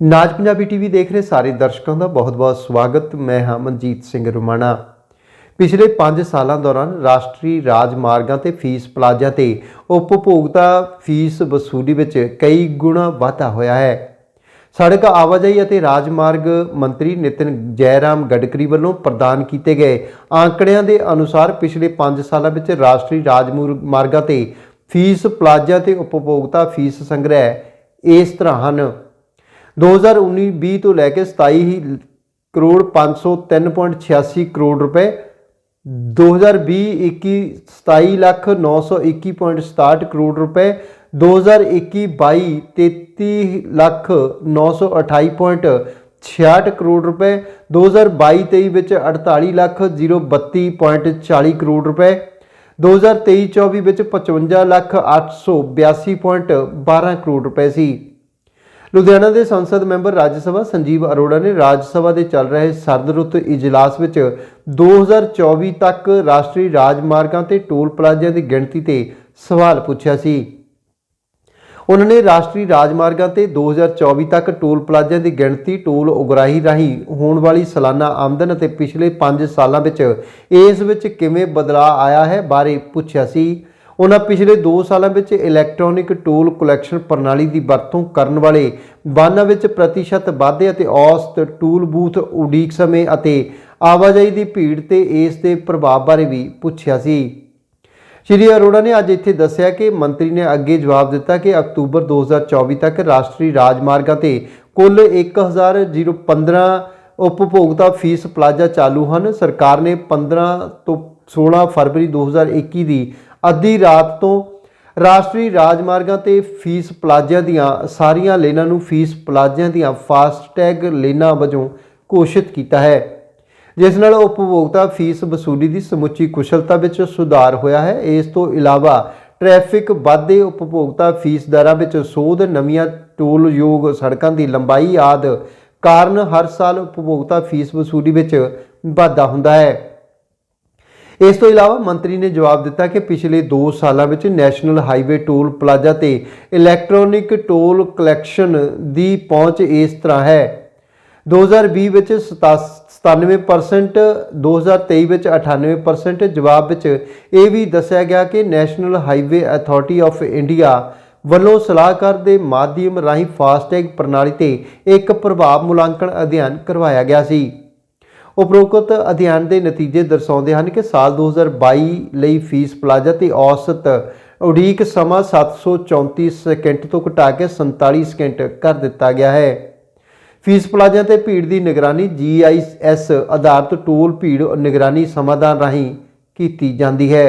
ਨਾਜ Punjabi TV ਦੇਖ ਰਹੇ ਸਾਰੇ ਦਰਸ਼ਕਾਂ ਦਾ ਬਹੁਤ-ਬਹੁਤ ਸਵਾਗਤ। ਮੈਂ ਹਾਂ ਮਨਜੀਤ ਸਿੰਘ ਰੁਮਾਣਾ। ਪਿਛਲੇ 5 ਸਾਲਾਂ ਦੌਰਾਨ ਰਾਸ਼ਟਰੀ ਰਾਜਮਾਰਗਾਂ ਤੇ ਫੀਸ ਪਲਾਜ਼ਾ ਤੇ ਉਪਭੋਗਤਾ ਫੀਸ ਵਸੂਲੀ ਵਿੱਚ ਕਈ ਗੁਣਾ ਵਾਧਾ ਹੋਇਆ ਹੈ। ਸੜਕ ਆਵਾਜਾਈ ਅਤੇ ਰਾਜਮਾਰਗ ਮੰਤਰੀ ਨਿਤਿਨ ਜੈਰਾਮ ਗਡਕਰੀ ਵੱਲੋਂ ਪ੍ਰਦਾਨ ਕੀਤੇ ਗਏ ਆંકੜਿਆਂ ਦੇ ਅਨੁਸਾਰ ਪਿਛਲੇ 5 ਸਾਲਾਂ ਵਿੱਚ ਰਾਸ਼ਟਰੀ ਰਾਜਮਾਰਗਾਂ ਤੇ ਫੀਸ ਪਲਾਜ਼ਾ ਤੇ ਉਪਭੋਗਤਾ ਫੀਸ ਸੰਗ੍ਰਹਿ ਇਸ ਤਰ੍ਹਾਂ ਹਨ। 2019-20 ਤੋਂ ਲੈ ਕੇ 27 ਕਰੋੜ 503.86 ਕਰੋੜ ਰੁਪਏ 2020-21 27 ਲੱਖ 921.67 ਕਰੋੜ ਰੁਪਏ 2021-22 33 ਲੱਖ 928.66 ਕਰੋੜ ਰੁਪਏ 2022-23 ਵਿੱਚ 48 ਲੱਖ 032.40 ਕਰੋੜ ਰੁਪਏ 2023-24 ਵਿੱਚ 55 ਲੱਖ 882.12 ਕਰੋੜ ਰੁਪਏ ਸੀ। ਲੁਧਿਆਣਾ ਦੇ ਸੰਸਦ ਮੈਂਬਰ ਰਾਜ ਸਭਾ ਸੰਜੀਵ ਅਰੋੜਾ ਨੇ ਰਾਜ ਸਭਾ ਦੇ ਚੱਲ ਰਹੇ ਸਰਦ ਰੁੱਤ ਇਜਲਾਸ ਵਿੱਚ 2024 ਤੱਕ ਰਾਸ਼ਟਰੀ ਰਾਜਮਾਰਗਾਂ ਤੇ ਟੋਲ ਪਲਾਜ਼ਿਆਂ ਦੀ ਗਿਣਤੀ ਤੇ ਸਵਾਲ ਪੁੱਛਿਆ ਸੀ। ਉਹਨਾਂ ਨੇ ਰਾਸ਼ਟਰੀ ਰਾਜਮਾਰਗਾਂ ਤੇ 2024 ਤੱਕ ਟੋਲ ਪਲਾਜ਼ਿਆਂ ਦੀ ਗਿਣਤੀ ਟੋਲ ਉਗਰਾਹੀ ਰਾਹੀਂ ਹੋਣ ਵਾਲੀ ਸਾਲਾਨਾ ਆਮਦਨ ਅਤੇ ਪਿਛਲੇ 5 ਸਾਲਾਂ ਵਿੱਚ ਇਸ ਵਿੱਚ ਕਿਵੇਂ ਬਦਲਾਅ ਆਇਆ ਹੈ ਬਾਰੇ ਪੁੱਛਿਆ ਸੀ। ਉਹਨਾਂ ਪਿਛਲੇ 2 ਸਾਲਾਂ ਵਿੱਚ ਇਲੈਕਟ੍ਰੋਨਿਕ ਟੂਲ ਕਲੈਕਸ਼ਨ ਪ੍ਰਣਾਲੀ ਦੀ ਵਰਤੋਂ ਕਰਨ ਵਾਲੇ ਵਾਹਨਾਂ ਵਿੱਚ ਪ੍ਰਤੀਸ਼ਤ ਵਾਧੇ ਅਤੇ ਔਸਤ ਟੂਲ ਬੂਥ ਉਡੀਕ ਸਮੇਂ ਅਤੇ ਆਵਾਜਾਈ ਦੀ ਭੀੜ ਤੇ ਇਸ ਦੇ ਪ੍ਰਭਾਵ ਬਾਰੇ ਵੀ ਪੁੱਛਿਆ ਸੀ। ਸ਼੍ਰੀ ਅਰੋੜਾ ਨੇ ਅੱਜ ਇੱਥੇ ਦੱਸਿਆ ਕਿ ਮੰਤਰੀ ਨੇ ਅੱਗੇ ਜਵਾਬ ਦਿੱਤਾ ਕਿ ਅਕਤੂਬਰ 2024 ਤੱਕ ਰਾਸ਼ਟਰੀ ਰਾਜਮਾਰਗਾਂ ਤੇ ਕੁੱਲ 1015 ਉਪਭੋਗਤਾ ਫੀਸ ਪਲਾਜ਼ਾ ਚਾਲੂ ਹਨ। ਸਰਕਾਰ ਨੇ 15 ਤੋਂ 16 ਫਰਵਰੀ 2021 ਦੀ ਅੱਧੀ ਰਾਤ ਤੋਂ ਰਾਸ਼ਟਰੀ ਰਾਜਮਾਰਗਾਂ ਤੇ ਫੀਸ ਪਲਾਜ਼ਿਆਂ ਦੀਆਂ ਸਾਰੀਆਂ ਲੇਨਾਂ ਨੂੰ ਫੀਸ ਪਲਾਜ਼ਿਆਂ ਦੀਆਂ ਫਾਸਟੈਗ ਲੇਨਾਂ ਵਜੋਂ ਘੋਸ਼ਿਤ ਕੀਤਾ ਹੈ, ਜਿਸ ਨਾਲ ਉਪਭੋਗਤਾ ਫੀਸ ਵਸੂਲੀ ਦੀ ਸਮੁੱਚੀ ਕੁਸ਼ਲਤਾ ਵਿੱਚ ਸੁਧਾਰ ਹੋਇਆ ਹੈ। ਇਸ ਤੋਂ ਇਲਾਵਾ ਟ੍ਰੈਫਿਕ ਵਾਧੇ ਉਪਭੋਗਤਾ ਫੀਸ ਦਰਾਂ ਵਿੱਚ ਸੋਧ, ਨਵੀਆਂ ਟੋਲ ਯੋਗ ਸੜਕਾਂ ਦੀ ਲੰਬਾਈ ਆਦ ਕਾਰਨ ਹਰ ਸਾਲ ਉਪਭੋਗਤਾ ਫੀਸ ਵਸੂਲੀ ਵਿੱਚ ਵਾਧਾ ਹੁੰਦਾ ਹੈ। ਇਸ ਤੋਂ ਇਲਾਵਾ ਮੰਤਰੀ ਨੇ ਜਵਾਬ ਦਿੱਤਾ ਕਿ ਪਿਛਲੇ 2 ਸਾਲਾਂ ਵਿੱਚ ਨੈਸ਼ਨਲ ਹਾਈਵੇ ਟੋਲ ਪਲਾਜ਼ਾ ਤੇ ਇਲੈਕਟ੍ਰੋਨਿਕ ਟੋਲ ਕਲੈਕਸ਼ਨ ਦੀ ਪਹੁੰਚ ਇਸ ਤਰ੍ਹਾਂ ਹੈ। 2020 ਵਿੱਚ 97% 2023 ਵਿੱਚ 98% ਜਵਾਬ ਵਿੱਚ ਇਹ ਵੀ ਦੱਸਿਆ ਗਿਆ ਕਿ national highway authority of India ਵੱਲੋਂ ਸਲਾਹਕਾਰ ਦੇ ਮਾਧਿਅਮ ਰਾਹੀਂ ਫਾਸਟੈਗ ਪ੍ਰਣਾਲੀ ਤੇ ਇੱਕ ਪ੍ਰਭਾਵ ਮੁਲਾਂਕਣ ਅਧਿਐਨ ਕਰਵਾਇਆ ਗਿਆ ਸੀ। ਉਪਰੋਕਤ ਅਧਿਐਨ ਦੇ ਨਤੀਜੇ ਦਰਸਾਉਂਦੇ ਹਨ ਕਿ ਸਾਲ 2022 ਲਈ ਫੀਸ ਪਲਾਜ਼ਾ ਤੇ ਔਸਤ ਉਡੀਕ ਸਮਾਂ 734 ਸਕਿੰਟ ਤੋਂ ਘਟਾ ਕੇ 47 ਸਕਿੰਟ ਕਰ ਦਿੱਤਾ ਗਿਆ ਹੈ। ਫੀਸ ਪਲਾਜ਼ਾ ਤੇ ਭੀੜ ਦੀ ਨਿਗਰਾਨੀ GIS ਆਧਾਰਿਤ ਟੂਲ ਭੀੜ ਨਿਗਰਾਨੀ ਸਮਾਧਾਨ ਰਾਹੀਂ ਕੀਤੀ ਜਾਂਦੀ ਹੈ।